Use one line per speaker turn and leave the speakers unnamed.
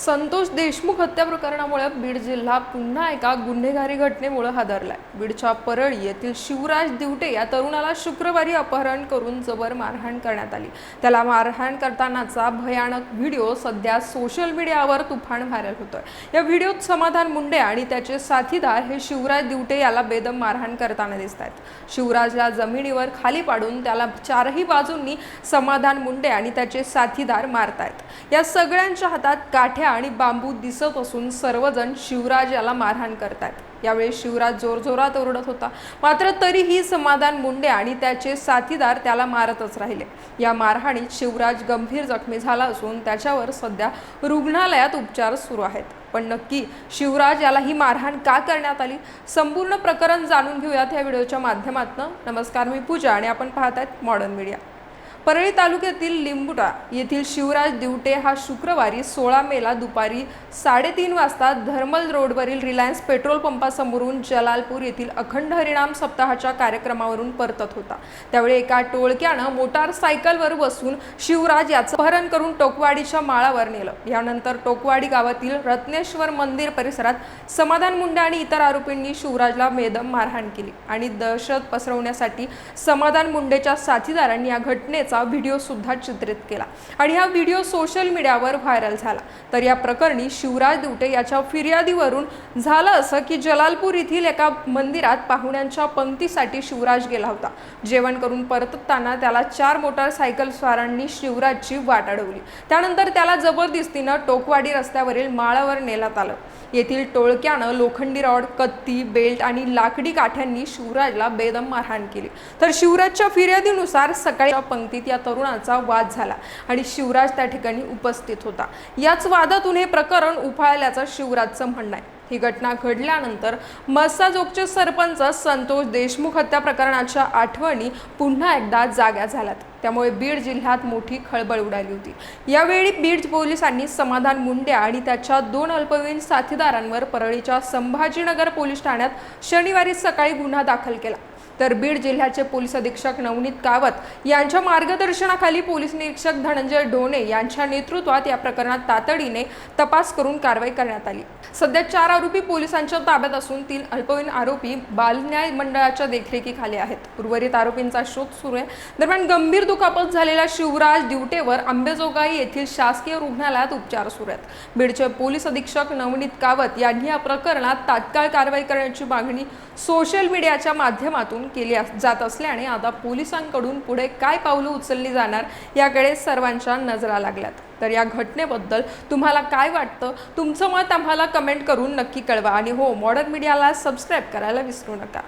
संतोष देशमुख हत्या प्रकरणामुळे बीड जिल्हा पुन्हा एका गुन्हेगारी घटनेमुळे हादरलाय. बीडच्या परळी येथील शिवराज दिवटे या तरुणाला शुक्रवारी अपहरण करून जबर मारहाण करण्यात आली. त्याला मारहाण करतानाचा भयानक व्हिडिओ सध्या सोशल मीडियावर तुफान व्हायरल होतोय. या व्हिडिओत समाधान मुंडे आणि त्याचे साथीदार हे शिवराज दिवटे याला बेदम मारहाण करताना दिसत आहेत शिवराजला जमिनीवर खाली पाडून त्याला चारही बाजूंनी समाधान मुंडे आणि त्याचे साथीदार मारतायत. या सगळ्यांच्या हातात काठ्या आणि बांबू दिसत असून सर्वजण शिवराज याला मारहाण करतात यावेळी शिवराज जोरजोरात ओरडत होता. मात्र तरीही समाधान मुंडे आणि त्याचे साथीदार त्याला मारतच राहिले. या मारहाणीत शिवराज गंभीर जखमी झाला असून त्याच्यावर सध्या रुग्णालयात उपचार सुरू आहेत. पण नक्की शिवराज याला ही मारहाण का करण्यात आली? संपूर्ण प्रकरण जाणून घेऊयात या व्हिडिओच्या माध्यमातून. नमस्कार मी पूजा आणि आपण पाहत आहेत मॉडर्न मीडिया परळी तालुक्यातील लिंबुटा येथील शिवराज दिवटे हा शुक्रवारी सोळा मेला दुपारी साडेतीन वाजता धर्मल रोडवरील रिलायन्स पेट्रोल पंपासमोरून जलालपूर येथील अखंड हरिणाम सप्ताहाच्या कार्यक्रमावरून परतत होता. त्यावेळी एका टोळक्यानं मोटारसायकलवर बसून शिवराज याचं अपहरण करून टोकवाडीच्या माळावर नेलं. यानंतर टोकवाडी गावातील रत्नेश्वर मंदिर परिसरात समाधान मुंडे आणि इतर आरोपींनी शिवराजला मेदम मारहाण केली आणि दहशत पसरवण्यासाठी समाधान मुंडेच्या साथीदारांनी या घटनेत घटनेचा व्हिडिओसुद्धा चित्रित केला. आणि हा व्हिडिओ सोशल मीडियावर व्हायरल झाला. तर या प्रकरणी शिवराज दिवटे याच्या फिर्यादीवरून झालं असं की जलालपूर येथील एका मंदिरात पाहुण्यांच्या पंक्तीसाठी शिवराज गेला होता. जेवण करून परतताना त्याला चार मोटारसायकल स्वारांनी शिवराजची वाट अडवली. त्यानंतर त्याला जबरदस्तीनं टोकवाडी रस्त्यावरील माळावर नेण्यात आलं. येथील टोळक्यानं लोखंडी रॉड कत्ती बेल्ट आणि लाकडी काठ्यांनी शिवराजला बेदम मारहाण केली. तर शिवराजच्या फिर्यादीनुसार सकाळी पंक्तीत या तरुणाचा वाद झाला आणि शिवराज त्या ठिकाणी उपस्थित होता. याच वादातून हे प्रकरण उफाळल्याचं शिवराजचं म्हणणं आहे. ही घटना घडल्यानंतर मस्साजोगचे सरपंच संतोष देशमुख हत्या प्रकरणाच्या आठवणी पुन्हा एकदा जाग्या झाल्यात. त्यामुळे बीड जिल्ह्यात मोठी खळबळ उडाली होती. यावेळी बीड पोलिसांनी समाधान मुंडे आणि त्याच्या दोन अल्पवयीन साथीदारांवर परळीच्या संभाजीनगर पोलीस ठाण्यात शनिवारी सकाळी गुन्हा दाखल केला. तर बीड जिल्ह्याचे पोलीस अधीक्षक नवनीत कावत यांच्या मार्गदर्शनाखाली पोलीस निरीक्षक धनंजय ढोणे यांच्या नेतृत्वात या प्रकरणात तातडीने तपास करून कारवाई करण्यात आली. सध्या चार आरोपी पोलिसांच्या ताब्यात असून तीन अल्पवयीन आरोपी बालन्याय मंडळाच्या देखरेखीखाली आहेत. उर्वरित आरोपींचा शोध सुरू आहे. दरम्यान गंभीर दुखापत झालेल्या शिवराज दिवटेवर आंबेजोगाई येथील शासकीय रुग्णालयात उपचार सुरू आहेत. बीडचे पोलीस अधीक्षक नवनीत कावत यांनी या प्रकरणात तात्काळ कारवाई करण्याची मागणी सोशल मीडियाच्या माध्यमातून केली अस- जात असल्याने आता पोलिसांकडून पुढे काय पावलं उचलली जाणार याकडे सर्वांच्या नजरा लागल्यात. तर या घटनेबद्दल तुम्हाला काय वाटतं? तुमचं मत आम्हाला कमेंट करून नक्की कळवा. आणि हो मॉडर्न मीडियाला सबस्क्राईब करायला विसरू नका.